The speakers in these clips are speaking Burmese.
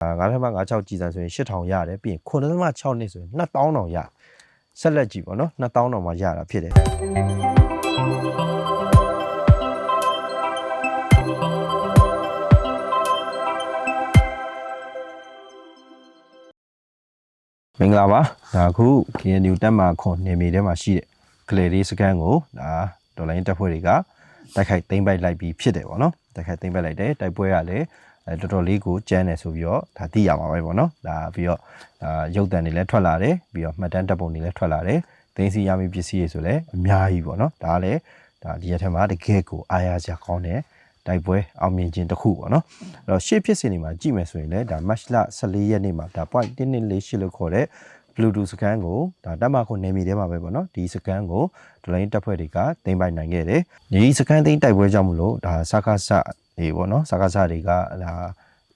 9ထပ်မ96ကြည်စံဆိုရင်8000ရတယ်ပြီးရင်9.6နှစ်ဆိုရင်2000တောင်ရဆက်လက်ကြည့်ပေါ့နော်2000တောင်မှရတာဖြစ်တယ်မင်္ဂလာပါဒါအခု KNU တက်မှာခွန်နေမီထဲမှာရှိတဲ့ကလေးလေးစကန်ကိုဒါဒေါ်လာရင်းတက်ဖွဲ့တွေကတိုက်ခိုက်သိမ်းပိုက်လိုက်ပြီးဖြစ်တယ်ပေါ့နော်တိုက်ခိုက်သိမ်းပိုက်လိုက်တယ်တိုက်ပွဲကလည်းအဲ တော်တော်လေးကိုကျန်းတယ်ဆိုပြီးတော့ဒါသိရမှာပဲပေါ့နော်ဒါပြီးတော့ဒါရုပ်တံတွေလည်းထွက်လာတယ်ပြီးတော့မှတ်တမ်းတပ်ပုံတွေလည်းထွက်လာတယ်သိမ်းစီရမယ့်ပစ္စည်းတွေဆိုလည်းအများကြီးပေါ့နော်ဒါကလည်းဒါဒီရက်ထဲမှာတကယ်ကိုအားရစရာကောင်းတယ်တိုက်ပွဲအောင်မြင်ခြင်းတစ်ခုပေါ့နော်အဲ့တော့ရှေ့ဖြစ်စဉ်တွေမှာကြည့်မယ်ဆိုရင်လည်းဒါ match လ14ရက်နေ့မှာဒါ point 1.48လို့ခေါ်တဲ့ Bluetooth စကန်ကိုဒါတက်မခုနေမီထဲမှာပဲပေါ့နော်ဒီစကန်ကိုဒလိုင်းတက်ဖွဲ့တွေကတင်ပိုင်နိုင်ခဲ့တယ်ဒီစကန်သိမ်းတိုက်ပွဲကြောင့်မလို့ဒါစကားဆတွေပေါ့နော်စကားဆတွေကဒါ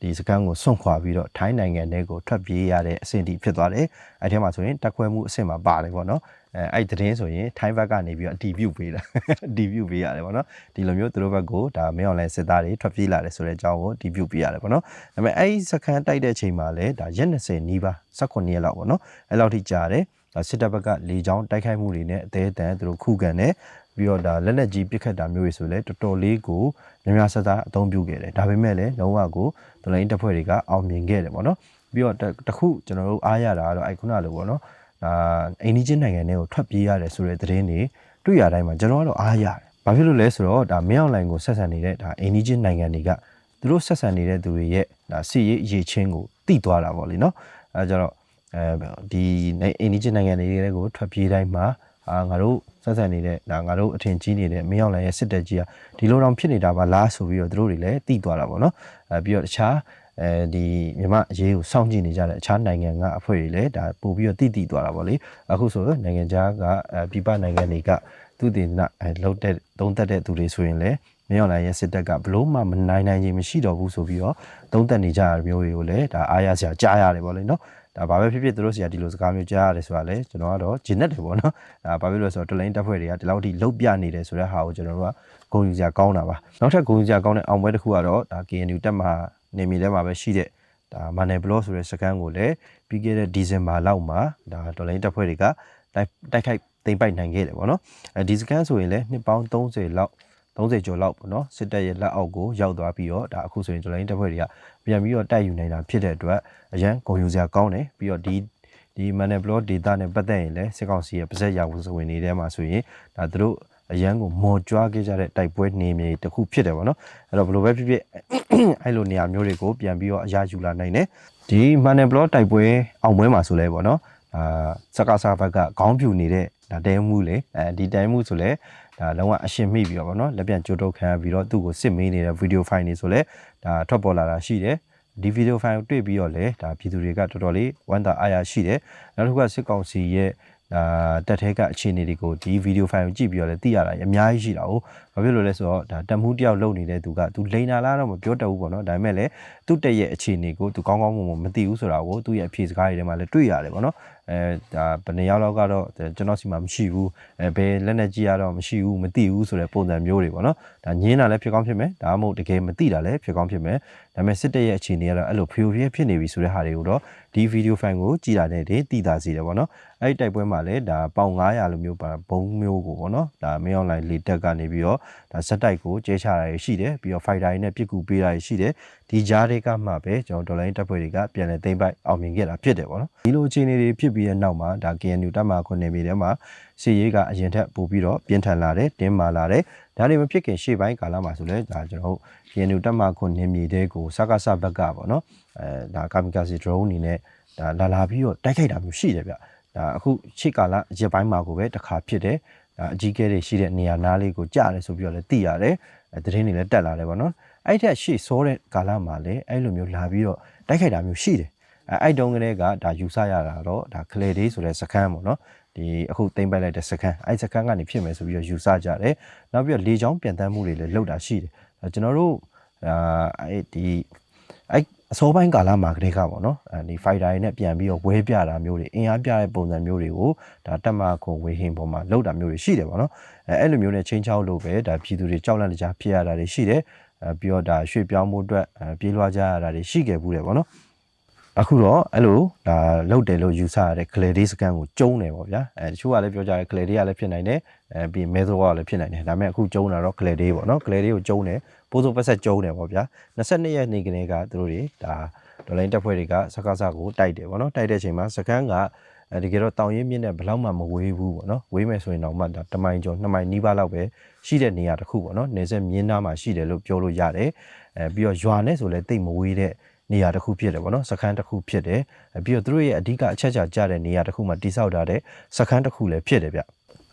ဒီစကန်ကိုစွန့်ခွာပြီးတော့ထိုင်းနိုင်ငံတွေကိုထွက်ပြေးရတဲ့အဆင့်တီဖြစ်သွားတယ်အဲထဲမှာဆိုရင်တက်ခွဲမှုအဆင့်မှာပါတယ်ပေါ့နော် အဲအဲ့သတင်းဆိုရင်ထိုင်းဘက်ကနေပြီးတော့အတီးပြုတ်ပေးတာအတီးပြုတ်ပေးရတယ်ပေါ့နော်ဒီလိုမျိုးသူတို့ဘက်ကိုဒါမင်းအွန်လိုင်းစစ်သားတွေထွက်ပြေးလာတယ်ဆိုတဲ့အကြောင်းကိုအတီးပြုတ်ပေးရတယ်ပေါ့နော်ဒါပေမဲ့အဲ့ဒီစကန်တိုက်တဲ့အချိန်မှာလည်းဒါရက်20နီးပါး18ရက်လောက်ပေါ့နော်အဲ့လောက်ထိကြာတယ်ဒါစစ်တပ်ဘက်ကလေကြောင်းတိုက်ခိုက်မှုတွေနဲ့အသေးအတန်သူတို့ခုခံတယ်ပြီးတော့ဒါလက်လက်ကြီးပစ်ခတ်တာမျိုးတွေဆိုလဲတော်တော်လေးကိုများများဆက်သားအသုံးပြုခဲ့တယ်ဒါပေမဲ့လည်းလုံးဝကိုဒလိုင်းတပ်ဖွဲ့တွေကအောင်မြင်ခဲ့တယ်ပေါ့နော်ပြီးတော့တခုကျွန်တော်တို့အားရတာကတော့အဲခုနလိုပေါ့နော် ဒါအိန္ဒိချင်းနိုင်ငံတွေကိုထွက်ပြေးရတယ်ဆိုတဲ့သတင်းတွေတွေ့ရတိုင်းမှာကျွန်တော်ကတော့အားရတယ်ဘာဖြစ်လို့လဲဆိုတော့ဒါမင်းအောင်လိုင်ကိုဆက်ဆံနေတဲ့ဒါအိန္ဒိချင်းနိုင်ငံတွေကသူတို့ဆက်ဆံနေတဲ့သူတွေရဲ့ဒါစီရေးအရေးချင်းကိုတိသွားတာပေါ့လေနော်အဲကြတော့အဲဒီအိန္ဒိချင်းနိုင်ငံတွေကိုထွက်ပြေးတိုင်းမှာအာငါတို့ဆက်ဆံနေတဲ့ဒါငါတို့အထင်ကြီးနေတဲ့မင်းအောင်လိုင်ရဲ့စစ်တပ်ကြီးကဒီလိုတော့ဖြစ်နေတာပါလားဆိုပြီးတော့သူတို့တွေလည်းတိသွားတာပေါ့နော်အဲပြီးတော့တခြား အဲဒီမြမအရေးကိုစောင့်ကြည့်နေကြတဲ့အခြားနိုင်ငံကအဖွဲ့တွေလည်းဒါပို့ပြီးတော့တိတိသွားတာပေါ့လေအခုဆိုနိုင်ငံခြားကပြပနိုင်ငံတွေကသူတည်နာလှုပ်တဲ့သုံးသက်တဲ့သူတွေဆိုရင်လည်းမင်းအောင်လိုင်ရဲ့စစ်တပ်ကဘလို့မှမနိုင်နိုင်ခြင်းမရှိတော့ဘူးဆိုပြီးတော့သုံးသက်နေကြရမျိုးတွေကိုလည်းဒါအားရစရာကြားရတယ်ပေါ့လေနော်ဒါဘာပဲဖြစ်ဖြစ်သူတို့စီကဒီလိုစကားမျိုးကြားရတယ်ဆိုတာလေကျွန်တော်ကတော့ဂျင်းနဲ့တယ်ပေါ့နော်ဒါဘာဖြစ်လို့လဲဆိုတော့တလိုင်းတက်ဖွဲ့တွေကဒီလောက်ထိလုတ်ပြနေတယ်ဆိုတဲ့ဟာကိုကျွန်တော်တို့ကဂုဏ်ယူစရာကောင်းတာပါနောက်ထပ်ဂုဏ်ယူစရာကောင်းတဲ့အောင်ပွဲတစ်ခုကတော့ဒါ KNU တက်မှာ နေမီထဲမှာပဲရှိတဲ့ဒါမန်နယ်ဘလော့ဆိုတဲ့စကန်ကိုလည်းပြီးခဲ့တဲ့ဒီဇင်ဘာလောက်မှာဒါဒေါ်လိုင်းတက်ဖွဲ့တွေကတိုက်တိုက်ခိုက်သိမ်းပိုက်နိုင်ခဲ့တယ်ပေါ့နော်အဲဒီစကန်ဆိုရင်လည်းနှစ်ပေါင်း30လောက်30ကျော်လောက်ပေါ့နော်စစ်တပ်ရဲ့လက်အောက်ကိုရောက်သွားပြီးတော့ဒါအခုဆိုရင်ဂျလိုင်းတပ်ဖွဲ့တွေကပြန်ပြီးတော့တိုက်ယူနိုင်တာဖြစ်တဲ့အတွက်အရန်ဂုဏ်ယူစရာကောင်းတယ်ပြီးတော့ဒီဒီမန်နယ်ဘလော့ဒေတာနဲ့ပတ်သက်ရင်လည်းစစ်ကောင်စီရဲ့ပါဇက်ရာဝန်စဝင်နေထဲမှာဆိုရင်ဒါသူတို့ အရန်ကိုမော်ကြွားခဲ့ကြတဲ့တိုက်ပွဲနေမြေတစ်ခုဖြစ်တယ်ပေါ့နော်အဲ့တော့ဘယ်လိုပဲဖြစ်ဖြစ်အဲ့လိုနေရာမျိုးတွေကိုပြန်ပြီးတော့အရာယူလာနိုင်တယ်ဒီမန်နယ်ဘလော့တိုက်ပွဲအောင်ပွဲမှာဆိုလဲပေါ့နော်အာစကားစားဘက်ကခေါင်းဖြူနေတဲ့ဒါတဲမှုလေအဲဒီတဲမှုဆိုလဲဒါလုံးဝအရှင်မိပြီးတော့ဗောနော်လက်ပြန်ကြိုးတုပ်ခံပြီးတော့သူ့ကိုစစ်မေးနေတဲ့ဗီဒီယိုဖိုင်တွေဆိုလဲဒါထွက်ပေါ်လာတာရှိတယ်ဒီဗီဒီယိုဖိုင်ကိုတွေ့ပြီးတော့လဲဒါပြည်သူတွေကတော်တော်လေးဝမ်းသာအားရရှိတယ်နောက်တစ်ခုကစစ်ကောင်စီရဲ့ အာတက်ထဲကအခြေအနေတွေကိုဒီဗီဒီယိုဖိုင်ကိုကြည့်ပြီးတော့လည်းသိရတာအများကြီးရှိတာ哦ဘာဖြစ်လို့လဲဆိုတော့ဒါတက်မှုတယောက်လုပ်နေတဲ့သူကသူလိန်နာလားတော့မပြောတတ်ဘူးပေါ့နော်ဒါပေမဲ့လည်းသူ့တက်ရဲ့အခြေအနေကိုသူကောင်းကောင်းမွန်မွန်မသိဘူးဆိုတာကိုသူ့ရဲ့အဖြေစကားတွေထဲမှာလည်းတွေ့ရတယ်ပေါ့နော်အဲဒါဘယ်နှစ်ယောက်လောက်ကတော့ကျွန်တော်စီမှာမရှိဘူးအဲဘယ်လက်နဲ့ကြည့်ရတော့မရှိဘူးမသိဘူးဆိုတဲ့ပုံစံမျိုးတွေပေါ့နော်ဒါညင်းတာလည်းဖြစ်ကောင်းဖြစ်မယ်ဒါမှမဟုတ်တကယ်မသိတာလည်းဖြစ်ကောင်းဖြစ်မယ်ဒါပေမဲ့စစ်တပ်ရဲ့အခြေအနေကတော့အဲ့လိုဖျို့ဖျက်ဖြစ်နေပြီဆိုတဲ့ဟာတွေကိုတော့ဒီဗီဒီယိုဖိုင်ကိုကြည်တာနဲ့တည်တည်တာစီတယ်ပေါ့နော်အဲ့ဒီတိုက်ပွဲမှာလည်းဒါပေါင်900လိုမျိုးပါဘုံမျိုးကိုပေါ့နော်ဒါမင်းအွန်လိုင်းလေတက်ကနေပြီးတော့ဒါစက်တိုက်ကိုကျဲချတာရှိတယ်ပြီးတော့ fighter တွေနဲ့ပြစ်ကူပေးတာရှိတယ်ဒီကြားတွေကမှပဲကျွန်တော်ဒေါ်လာရင်းတပ်ဖွဲ့တွေကပြန်လည်သိမ်းပိုက်အောင်မြင်ခဲ့တာဖြစ်တယ်ပေါ့နော်ဒီလိုအခြေအနေတွေဖြစ်ပြီးတဲ့နောက်မှာဒါ KNU တပ်မခွန်နေမြေထဲမှာစီရေးကအရင်ထက်ပိုပြီးတော့ပြင်းထန်လာတယ်တင်းမာလာတယ်ဒါတွေမဖြစ်ခင်ရှေ့ပိုင်းကာလမှာဆိုလဲဒါကျွန်တော်တို့ KNU တပ်မခွန်နေမြေတဲကိုစကားစဘက်ကပေါ့နော်အဲဒါကာမီကာစီ drone အနေနဲ့ဒါလာလာပြီးတော့တိုက်ခိုက်တာမျိုးရှိတယ်ဗျဒါအခုရှေ့ကာလရက်ပိုင်းမှာကိုပဲတစ်ခါဖြစ်တယ်ဒါအကြီးကဲတွေရှိတဲ့နေရာနားလေးကိုကြားတယ်ဆိုပြီးတော့လည်းသိရတယ်အဲသတင်းတွေလည်းတက်လာတယ်ပေါ့နော်အဲ့ထက်ရှေ့စောတဲ့ကာလမှာလည်းအဲ့လိုမျိုးလာပြီးတော့တိုက်ခိုက်တာမျိုးရှိတယ် အဲအဲ့တုန်းကလေးကဒါယူဆရတာတော့ဒါကလေဒေးဆိုတဲ့စခန်းပေါ့နော်ဒီအခုသိမ့်ပိုက်လိုက်တဲ့စခန်းအဲ့စခန်းကနေဖြစ်မယ်ဆိုပြီးတော့ယူဆကြတယ်နောက်ပြီးတော့လေချောင်းပြန်တမ်းမှုတွေလည်းလုပ်တာရှိတယ်ကျွန်တော်တို့အာအဲ့ဒီအဲ့အစောပိုင်းကာလမှာကလေးကပေါ့နော်အဲဒီ fighter တွေနဲ့ပြန်ပြီးတော့ဝဲပြတာမျိုးတွေအင်အားပြတဲ့ပုံစံမျိုးတွေကိုဒါတက်မခုံဝေဟင်ပေါ်မှာလောက်တာမျိုးတွေရှိတယ်ပေါ့နော်အဲအဲ့လိုမျိုးနဲ့ချင်းချောက်လို့ပဲဒါပြည်သူတွေကြောက်လန့်ကြဖြစ်ရတာတွေရှိတယ်အဲပြီးတော့ဒါရွှေ့ပြောင်းမှုအတွက်ပြေးလွှားကြရတာတွေရှိခဲ့ဘူးတယ်ပေါ့နော် အခုတော့အဲ့လိုဒါလောက်တယ်လို့ယူဆရတဲ့ clarity scan ကိုကျုံးတယ်ပေါ့ဗျာအဲတချို့ကလည်းပြောကြတယ် clarity ကလည်းဖြစ်နိုင်တယ်အဲပြီး metro ကလည်းဖြစ်နိုင်တယ်ဒါပေမဲ့အခုကျုံးတာတော့ clarity ပေါ့နော် clarity ကိုကျုံးတယ်ပိုးစိုးပတ်ဆက်ကျုံးတယ်ပေါ့ဗျာ22ရက်နေ့ကလေးကသူတို့တွေဒါဒေါ်လာတက်ဖွဲ့တွေကစကားစကိုတိုက်တယ်ပေါ့နော်တိုက်တဲ့အချိန်မှာစကန်ကအဲတကယ်တော့တောင်ရင်မြင့်နဲ့ဘယ်လောက်မှမဝေးဘူးပေါ့နော်ဝေးမယ်ဆိုရင်တော့မှဒါတမိုင်ကျော်2မိုင်နီးပါးလောက်ပဲရှိတဲ့နေရာတစ်ခုပေါ့နော်နေဆက်မြင်းသားမှာရှိတယ်လို့ပြောလို့ရတယ်အဲပြီးတော့ရွာနဲ့ဆိုလည်းတိတ်မဝေးတဲ့ နေရာတစ်ခုဖြစ်တယ်ပေါ့နော်စခန်းတစ်ခုဖြစ်တယ်အဲပြီးတော့သူတို့ရဲ့အဓိကအချက်ချာကြတဲ့နေရာတစ်ခုမှာတိစောက်ထားတဲ့စခန်းတစ်ခုလည်းဖြစ်တယ်ဗျ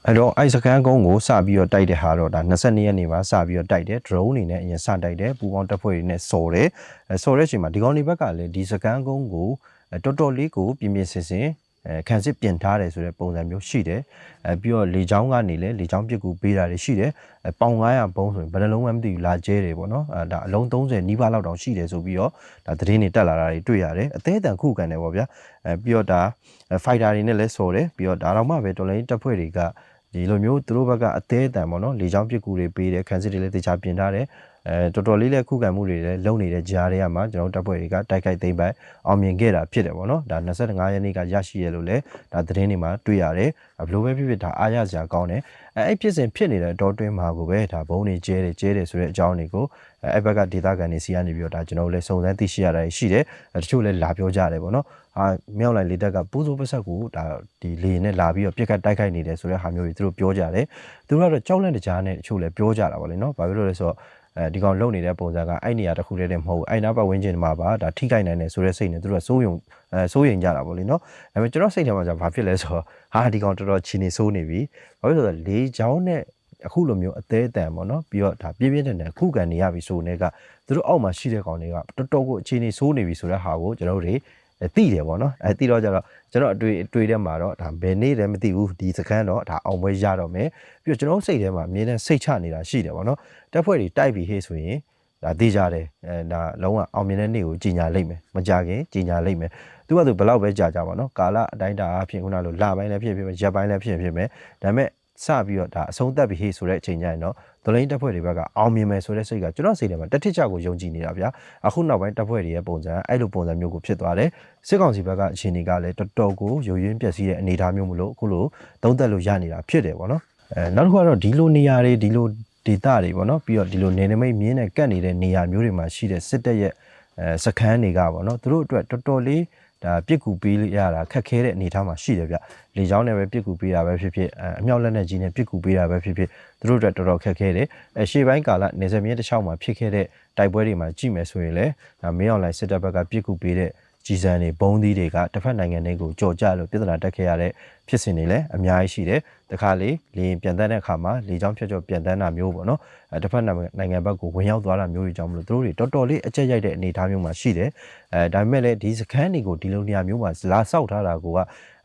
အဲ့တော့အဲ့စကန်ကုန်းကိုစပြီးတော့တိုက်တဲ့ဟာတော့ဒါ22ရက်နေ့မှာစပြီးတော့တိုက်တယ် drone အနေနဲ့အရင်စတိုက်တယ်ပူပေါင်းတပ်ဖွဲ့တွေနဲ့စော်တယ်အဲစော်တဲ့အချိန်မှာဒီကောင်တွေဘက်ကလည်းဒီစကန်ကုန်းကိုအဲတော်တော်လေးကိုပြင်းပြင်းစင်စင်အဲ ခံစစ်ပြင်ထားတယ်ဆိုတဲ့ပုံစံမျိုးရှိတယ်အဲပြီးတော့လေချောင်းကနေလည်းလေချောင်းပစ်ကူပေးတာတွေရှိတယ်အဲပေါင်900ပုံဆိုရင်ဘယ်နှလုံးမှမသိဘူးလာကျဲတယ်ပေါ့နော်အဲဒါအလုံး30နီးပါးလောက်တောင်ရှိတယ်ဆိုပြီးတော့ဒါသတင်းတွေတက်လာတာတွေတွေ့ရတယ်အသေးအတန်ခုခံတယ်ပေါ့ဗျာအဲပြီးတော့ဒါဖိုက်တာတွေနဲ့လည်းစော်တယ်ပြီးတော့ဒါတော့မှပဲတော်လိုင်းတပ်ဖွဲ့တွေကဒီလိုမျိုးသူတို့ဘက်ကအသေးအတန်ပေါ့နော်လေချောင်းပစ်ကူတွေပေးတယ်ခံစစ်တွေလည်းတေချာပြင်ထားတယ် အဲတော်တော်လေးလည်းခုခံမှုတွေလည်းလုပ်နေတဲ့ကြားတွေကမှကျွန်တော်တို့တပ်ဖွဲ့တွေကတိုက်ခိုက်သိမ်းပိုက်အောင်မြင်ခဲ့တာဖြစ်တယ်ပေါ့နော်ဒါ25ရက်နေ့ကရရှိရလို့လည်းဒါသတင်းတွေမှာတွေ့ရတယ်ဘလို့ပဲဖြစ်ဖြစ်ဒါအားရစရာကောင်းတယ်အဲအဲ့ဖြစ်စဉ်ဖြစ်နေတဲ့တောတွင်းမှာကိုပဲဒါဘုံတွေကျဲတယ်ကျဲတယ်ဆိုတဲ့အကြောင်းတွေကိုအဲအဲ့ဘက်ကဒေတာကန်တွေစီကနေပြီးတော့ဒါကျွန်တော်တို့လည်းစုံစမ်းသိရှိရတာရှိတယ်အဲတချို့လည်းလာပြောကြတယ်ပေါ့နော်အာမြောက်လိုက်လေတက်ကပူးစိုးပဆက်ကိုဒါဒီလေနဲ့လာပြီးတော့ပြက်ကတ်တိုက်ခိုက်နေတယ်ဆိုတဲ့ဟာမျိုးတွေသူတို့ပြောကြတယ်သူတို့ကတော့ကြောက်လန့်တကြားနဲ့တချို့လည်းပြောကြတာပါလေနော်ဘာဖြစ်လို့လဲဆိုတော့ အဲဒီကောင်လုံနေတဲ့ပုံစံကအဲ့နေရာတစ်ခုတည်းတည်းမဟုတ်ဘူးအဲ့နာပတ်ဝန်းကျင်မှာပါဒါထိခိုက်နိုင်တယ်ဆိုတဲ့စိတ်နဲ့သူတို့ကစိုးယုံအဲစိုးရင်ကြတာပေါ့လေနော်ဒါပေမဲ့ကျွန်တော်စိတ်ထဲမှာじゃဘာဖြစ်လဲဆိုတော့ဟာဒီကောင်တော်တော်ချီနေစိုးနေပြီဘာဖြစ်လို့လဲဆိုတော့လေချောင်းနဲ့အခုလိုမျိုးအသေးအတန်ပေါ့နော်ပြီးတော့ဒါပြင်းပြင်းထန်ထန်ခုခံနေရပြီဆိုနေကသူတို့အောက်မှာရှိတဲ့ကောင်တွေကတော်တော်ကိုအခြေအနေစိုးနေပြီဆိုတဲ့ဟာကိုကျွန်တော်တို့ တွေသိတယ်ပေါ့နော်အဲသိတော့ကြတော့ကျွန်တော်အတွေ့အတွေ့ထဲမှာတော့ဒါဘယ်နေ့လည်းမသိဘူးဒီစကန်းတော့ဒါအောင်ပွဲရတော့မယ်ပြီးတော့ကျွန်တော်စိတ်ထဲမှာအမြဲတမ်းစိတ်ချနေတာရှိတယ်ပေါ့နော်တက်ဖွဲ့တွေတိုက်ပြီးဟေးဆိုရင်ဒါသိကြတယ်အဲဒါလုံးဝအောင်မြင်တဲ့နေ့ကိုကြီးညာလိုက်မယ်မကြခင်ကြီးညာလိုက်မယ်သူကသူဘယ်လောက်ပဲကြာကြပါတော့ကာလအတိုင်းတာအဖြစ်ခုနလိုလပိုင်းလည်းဖြစ်ဖြစ်မယ်ရက်ပိုင်းလည်းဖြစ်ဖြစ်မယ်ဒါပေမဲ့ စပြီးတော့ဒါအဆုံးသက်ပြီးဟေးဆိုတဲ့အချိန်ကျရင်တော့ဒလိုင်းတက်ဖွဲ့တွေဘက်ကအောင်မြင်မယ်ဆိုတဲ့စိတ်ကကျွန်တော်စိတ်ထဲမှာတစ်ထစ်ချကိုယုံကြည်နေတာဗျာအခုနောက်ပိုင်းတက်ဖွဲ့တွေရဲ့ပုံစံအဲ့လိုပုံစံမျိုးကိုဖြစ်သွားတယ်စစ်ကောင်စီဘက်ကအခြေအနေကလည်းတော်တော်ကိုယိုယွင်းပျက်စီးတဲ့အနေအထားမျိုးမလို့အခုလိုသုံးသက်လို့ရနေတာဖြစ်တယ်ပေါ့နော်အဲနောက်တစ်ခုကတော့ဒီလိုနေရာတွေဒီလိုဒေတာတွေပေါ့နော်ပြီးတော့ဒီလိုနေနမိတ်မြင်းနဲ့ကတ်နေတဲ့နေရာမျိုးတွေမှာရှိတဲ့စစ်တပ်ရဲ့အဲစခန်းတွေကပေါ့နော်သူတို့အတွက်တော်တော်လေး ဒါပြစ်ကူပေးရတာခက်ခဲတဲ့အနေအထားမှာရှိတယ်ဗျလေချောင်းနဲ့ပဲပြစ်ကူပေးတာပဲဖြစ်ဖြစ်အမြောက်လက်နဲ့ကြီးနဲ့ပြစ်ကူပေးတာပဲဖြစ်ဖြစ်သူတို့အတွက်တော်တော်ခက်ခဲတယ်အရှေ့ပိုင်းကာလနေဆက်မြင်းတစ်ချောင်းမှာဖြစ်ခဲ့တဲ့တိုက်ပွဲတွေမှာကြည့်မယ်ဆိုရင်လည်းဒါမင်းအွန်လိုင်းစစ်တပ်ဘက်ကပြစ်ကူပေးတဲ့ ကြီးစံတွေဘုံသီးတွေကတစ်ဖက်နိုင်ငံတွေကိုကြော်ကြလို့ပြဿနာတက်ခဲ့ရတဲ့ဖြစ်စဉ်တွေလည်းအများကြီးရှိတယ်။တခါလေလေရင်ပြန်တန်းတဲ့အခါမှာလေချောင်းဖြတ်ကျော်ပြန်တန်းတာမျိုးပေါ့နော်။အဲတစ်ဖက်နိုင်ငံဘက်ကိုဝင်ရောက်သွားတာမျိုးတွေကြောင့်မလို့သူတို့တွေတော်တော်လေးအကျက်ရိုက်တဲ့အနေအထားမျိုးမှာရှိတယ်။အဲဒါပေမဲ့လည်းဒီစခန်းတွေကိုဒီလိုနေရာမျိုးမှာလာဆောက်ထားတာက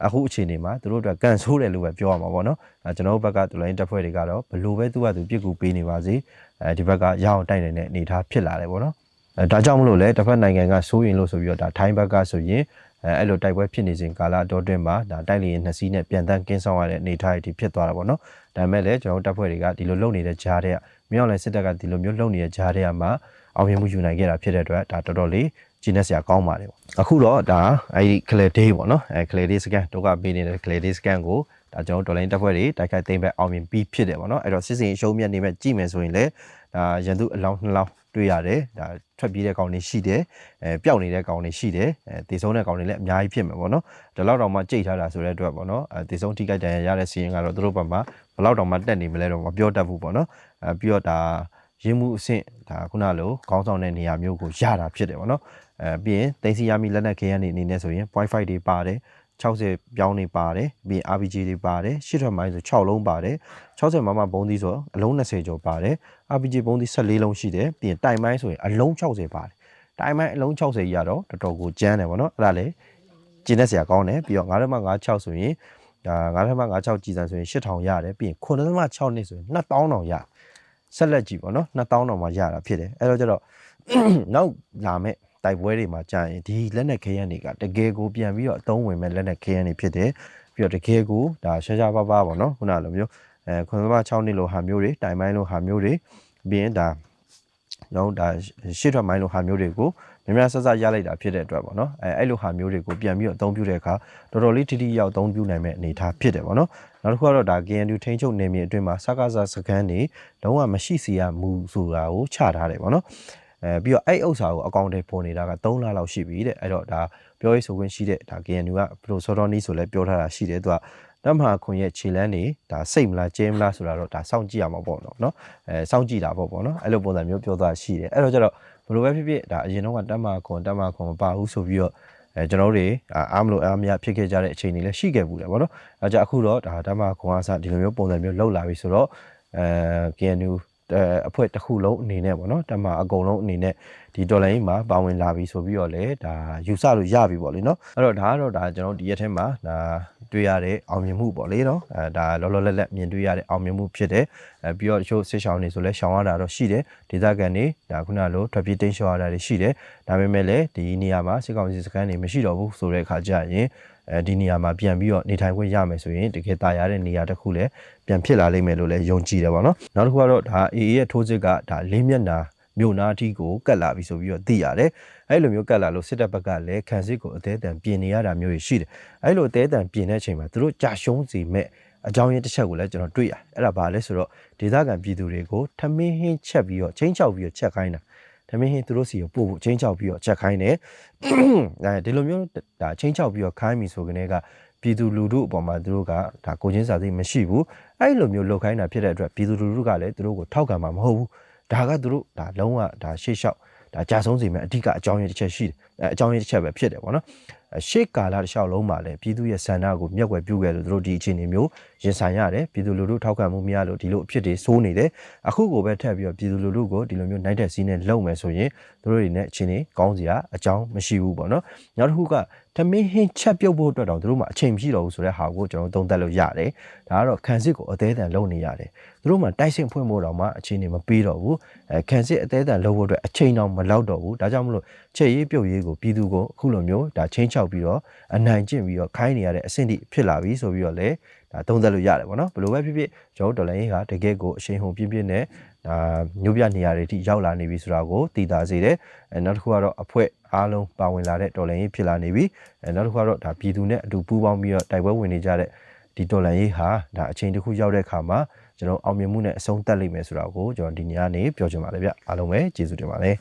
အခုအခြေအနေမှာသူတို့အတွက်ကန်ဆိုးတယ်လို့ပဲပြောရမှာပေါ့နော်။အဲကျွန်တော်တို့ဘက်ကတူလိုင်းတပ်ဖွဲ့တွေကတော့ဘလို့ပဲသူကသူပြစ်ကူပေးနေပါစေ။အဲဒီဘက်ကရအောင်တိုက်နေတဲ့အနေအထားဖြစ်လာတယ်ပေါ့နော်။ အဲဒါကြောင့်မလို့လဲတစ်ဖက်နိုင်ငံကစိုးရင်လို့ဆိုပြီးတော့ဒါထိုင်းဘက်ကဆိုရင်အဲအဲ့လိုတိုက်ပွဲဖြစ်နေစဉ်ကာလတော်တွင်မှာဒါတိုက်လေရင်နှစ်စီးနဲ့ပြန်တန်းကင်းဆောင်ရတဲ့အနေအထားတွေဖြစ်သွားတာပေါ့နော်ဒါပေမဲ့လည်းကျွန်တော်တို့တပ်ဖွဲ့တွေကဒီလိုလုပ်နေတဲ့ဂျားတဲ့မြောက်လည်းစစ်တပ်ကဒီလိုမျိုးလုပ်နေတဲ့ဂျားတဲ့မှာအောင်မြင်မှုယူနိုင်ခဲ့တာဖြစ်တဲ့အတွက်ဒါတော်တော်လေးကျင်းနေစရာကောင်းပါတယ်ပေါ့အခုတော့ဒါအဲဒီ clear day ပေါ့နော်အဲ clear day scan တော့ကပေးနေတဲ့ clear day scan ကိုဒါကျွန်တော်တို့ online တပ်ဖွဲ့တွေတိုက်ခိုက်သိမ်းပဲအောင်မြင်ပြီးဖြစ်တယ်ပေါ့နော်အဲ့တော့စစ်စင်အရှုံးမြတ်နေမဲ့ကြည့်မယ်ဆိုရင်လည်းဒါရန်သူအလောင်းနှလောင်း တွေ့ရတယ်ဒါထွက်ပြေးတဲ့ကောင်တွေရှိတယ်အဲပျောက်နေတဲ့ကောင်တွေရှိတယ်အဲတည်ဆုံးတဲ့ကောင်တွေလည်းအများကြီးဖြစ်မှာပေါ့နော်ဒီလောက်တောင်မှကြိတ်ထားတာဆိုတဲ့အတွက်ပေါ့နော်အဲတည်ဆုံးထိခိုက်ဒဏ်ရာရတဲ့စီရင်ကတော့သူတို့ဘက်မှာဘလောက်တောင်မှတက်နေမလဲတော့မပြောတတ်ဘူးပေါ့နော်အဲပြီးတော့ဒါရင်းမှုအဆင့်ဒါခုနလိုခေါင်းဆောင်တဲ့နေရာမျိုးကိုရတာဖြစ်တယ်ပေါ့နော်အဲပြီးရင်တင်စီရမီလက်နက်ခဲရနေအနေနဲ့ဆိုရင် Wi-Fi တွေပါတယ် 60ပြောင်းနေပါတယ်ပြီး RPG တွေပါတယ်ရှစ်ထွက်မိုင်းဆို6လုံးပါတယ်60မမဘုံသီးဆိုအလုံး20ကျော်ပါတယ် RPG ဘုံသီး14လုံးရှိတယ်ပြီးရင်တိုင်မိုင်းဆိုရင်အလုံး60ပါတယ်တိုင်မိုင်းအလုံး60ကြီးရတော့တော်တော်ကိုကျန်းတယ်ဗောနော်အဲ့ဒါလေကျင်းတဲ့ဆရာကောင်းတယ်ပြီးတော့9.56ဆိုရင်ဒါ9.56ကြည်စံဆိုရင်8000ရတယ်ပြီးရင်9.6နှစ်ဆိုရင်2000တောင်ရဆက်လက်ကြည့်ဗောနော်2000တောင်မှရတာဖြစ်တယ်အဲ့တော့ကျတော့နောက်လာမဲ့ တိုက်ပွဲတွေမှာကြာရင်ဒီလက်နက်ခဲယမ်းတွေကတကယ်ကိုပြန်ပြီးတော့အသုံးဝင်မဲ့လက်နက်ခဲယမ်းတွေဖြစ်တယ်ပြီးတော့တကယ်ကိုဒါရှားရှားပါးပါးပေါ့နော်ခုနလိုမျိုးအဲခွန်စမ6နှစ်လိုဟာမျိုးတွေတိုင်မိုင်းလိုဟာမျိုးတွေပြီးရင်ဒါတော့ဒါရှစ်ထွက်မိုင်းလိုဟာမျိုးတွေကိုများများဆက်ဆက်ရလိုက်တာဖြစ်တဲ့အတွက်ပေါ့နော်အဲအဲ့လိုဟာမျိုးတွေကိုပြန်ပြီးတော့အသုံးပြုတဲ့အခါတော်တော်လေးထိထိရောက်အသုံးပြုနိုင်မဲ့အနေအထားဖြစ်တယ်ပေါ့နော်နောက်တစ်ခုကတော့ဒါ KNU ထိန်းချုပ်နေမြေအတွင်းမှာစကားစားစကန်နေလုံးဝမရှိစီရမူဆိုတာကိုချထားတယ်ပေါ့နော် အဲပြီးတော့အဲ့ဥစ္စာကိုအကောင့်တွေပေါ်နေတာက3လလောက်ရှိပြီတဲ့အဲ့တော့ဒါပြောရေးဆိုခွင့်ရှိတဲ့ဒါ KNU ကဘယ်လိုစောတော်နီးဆိုလဲပြောထားတာရှိတယ်သူကတမဟာခွန်ရဲ့ခြေလန်းနေဒါစိတ်မလားကျဲမလားဆိုတာတော့ဒါစောင့်ကြည့်ရမှာပေါ့နော်နော်အဲစောင့်ကြည့်တာပေါ့ပေါ့နော်အဲ့လိုပုံစံမျိုးပြောသွားရှိတယ်အဲ့တော့ကျတော့ဘယ်လိုပဲဖြစ်ဖြစ်ဒါအရင်တော့ကတမဟာခွန်တမဟာခွန်မပါဘူးဆိုပြီးတော့အဲကျွန်တော်တို့တွေအာအားမလို့အားမရဖြစ်ခဲ့ကြတဲ့အချိန်တွေလည်းရှိခဲ့ဘူးလေပေါ့နော်အဲကြအခုတော့ဒါတမဟာခွန်အားစဒီလိုမျိုးပုံစံမျိုးလောက်လာပြီဆိုတော့အဲ KNU အဲအဖွဲ့တစ်ခုလုံးအနေနဲ့ပေါ့နော်တမအကုန်လုံးအနေနဲ့ဒီဒေါ်လာရင်းမှာပါဝင်လာပြီဆိုပြီးတော့လေဒါယူဆလို့ရပြီပေါ့လေနော်အဲ့တော့ဒါကတော့ဒါကျွန်တော်ဒီရက်ထဲမှာဒါတွေ့ရတဲ့အောင်မြင်မှုပေါ့လေနော်အဲဒါလောလောလတ်လတ်မြင်တွေ့ရတဲ့အောင်မြင်မှုဖြစ်တယ်အဲပြီးတော့တချို့စစ်ရှောင်းနေဆိုလဲရှောင်းရတာတော့ရှိတယ်ဒေသခံတွေဒါခုနလိုထွက်ပြေးတိမ်းရှောင်ရတာတွေရှိတယ်ဒါပေမဲ့လည်းဒီနေရာမှာစစ်ကောင်စီစခန်းတွေမရှိတော့ဘူးဆိုတဲ့အခါကျရင် အဲဒီနေရာမှာပြန်ပြီးတော့နေထိုင်ခွင့်ရမယ်ဆိုရင်တကယ်တာရတဲ့နေရာတစ်ခုလည်းပြန်ဖြစ်လာလိမ့်မယ်လို့လည်းယုံကြည်တယ်ပေါ့နော်နောက်တစ်ခုကတော့ဒါ AA ရဲ့ထိုးစစ်ကဒါလေးမျက်နှာမြို့နာအထိကိုကတ်လာပြီဆိုပြီးတော့သိရတယ်အဲ့လိုမျိုးကတ်လာလို့စစ်တပ်ဘက်ကလည်းခံစစ်ကိုအသေးအတန်ပြင်နေရတာမျိုးရှိတယ်အဲ့လိုအသေးအတန်ပြင်တဲ့အချိန်မှာသူတို့ကြာရှုံးစီမဲ့အကြောင်းရင်းတစ်ချက်ကိုလည်းကျွန်တော်တွေ့ရတယ်အဲ့ဒါဘာလဲဆိုတော့ဒေသခံပြည်သူတွေကိုထမင်းဟင်းချက်ပြီးတော့ချင်းချောက်ပြီးတော့ချက်ခိုင်းတာ ထမင်းဟင်းသူတို့စီကိုပို့ဖို့ချင်းချောက်ပြီးတော့ချက်ခိုင်းတယ်အဲဒီလိုမျိုးဒါချင်းချောက်ပြီးတော့ခိုင်းပြီဆိုကနေကပြည်သူလူထုအပေါ်မှာသူတို့ကဒါကိုချင်းစာသိမရှိဘူးအဲ့လိုမျိုးလုပ်ခိုင်းတာဖြစ်တဲ့အတွက်ပြည်သူလူထုကလည်းသူတို့ကိုထောက်ခံမှာမဟုတ်ဘူးဒါကသူတို့ဒါလုံးဝဒါရှေ့လျှောက်ဒါကြာဆုံးစီမဲ့အဓိကအကြောင်းရင်းတစ်ချက်ရှိတယ်အဲအကြောင်းရင်းတစ်ချက်ပဲဖြစ်တယ်ပေါ့နော်အရှေ့ကာလတစ်လျှောက်လုံးမှာလည်းပြည်သူရဲ့ဆန္ဒကိုမျက်ွယ်ပြုခဲ့လို့သူတို့ဒီအခြေအနေမျိုးရင်ဆိုင်ရတယ်ပြည်သူလူထုထောက်ခံမှုမရလို့ဒီလိုအဖြစ်တွေစိုးနေတယ်အခုကိုပဲထပ်ပြီးတော့ပြည်သူလူထုကိုဒီလိုမျိုးနိုင်တဲ့စီးနဲ့လုံမယ်ဆိုရင်သူတို့တွေနဲ့အခြေအနေကောင်းစရာအကြောင်းမရှိဘူးပေါ့နော်နောက်တစ်ခုကထမင်းဟင်းချက်ပြုတ်ဖို့အတွက်တော့သူတို့မှအချိန်မရှိတော့ဘူးဆိုတဲ့ဟာကိုကျွန်တော်သုံးသပ်လို့ရတယ်ဒါကတော့ခံစစ်ကိုအသေးအံလုပ်နေရတယ်သူတို့မှတိုက်ဆင့်ဖွင့်ဖို့တော့မှအချိန်နေမပေးတော့ဘူးအဲခံစစ်အသေးအံလုပ်ဖို့အတွက်အချိန်တော့မလောက်တော့ဘူးဒါကြောင့်မလို့ချက်ရေးပြုတ်ရေးကိုပြည်သူကိုအခုလိုမျိုးဒါချင်းချောက်ပြီးတော့အနိုင်ကျင့်ပြီးတော့ခိုင်းနေရတဲ့အဆင့်ထိဖြစ်လာပြီဆိုပြီးတော့လေဒါသုံးသပ်လို့ရတယ်ပေါ့နော်ဘယ်လိုပဲဖြစ်ဖြစ်ကျွန်တော်ဒေါ်လာရင်းကတကယ်ကိုအရှိန်ဟုန်ပြင်းပြင်းနဲ့ဒါမျိုးပြနေရာတွေထိရောက်လာနေပြီဆိုတာကိုသိသာစေတယ်အဲနောက်တစ်ခုကတော့အဖွဲ့အားလုံးပါဝင်လာတဲ့ဒေါ်လာရင်းဖြစ်လာနေပြီအဲနောက်တစ်ခုကတော့ဒါပြည်သူနဲ့အတူပူးပေါင်းပြီးတော့တိုက်ပွဲဝင်နေကြတဲ့ဒီဒေါ်လာရေးဟာဒါအချိန်တစ်ခုရောက်တဲ့အခါမှာကျွန်တော်အောင်မြင်မှုနဲ့အဆုံးသတ်လိမ့်မယ်ဆိုတာကိုကျွန်တော်ဒီညနေပြောချင်ပါတယ်ဗျအားလုံးပဲကျေးဇူးတင်ပါတယ်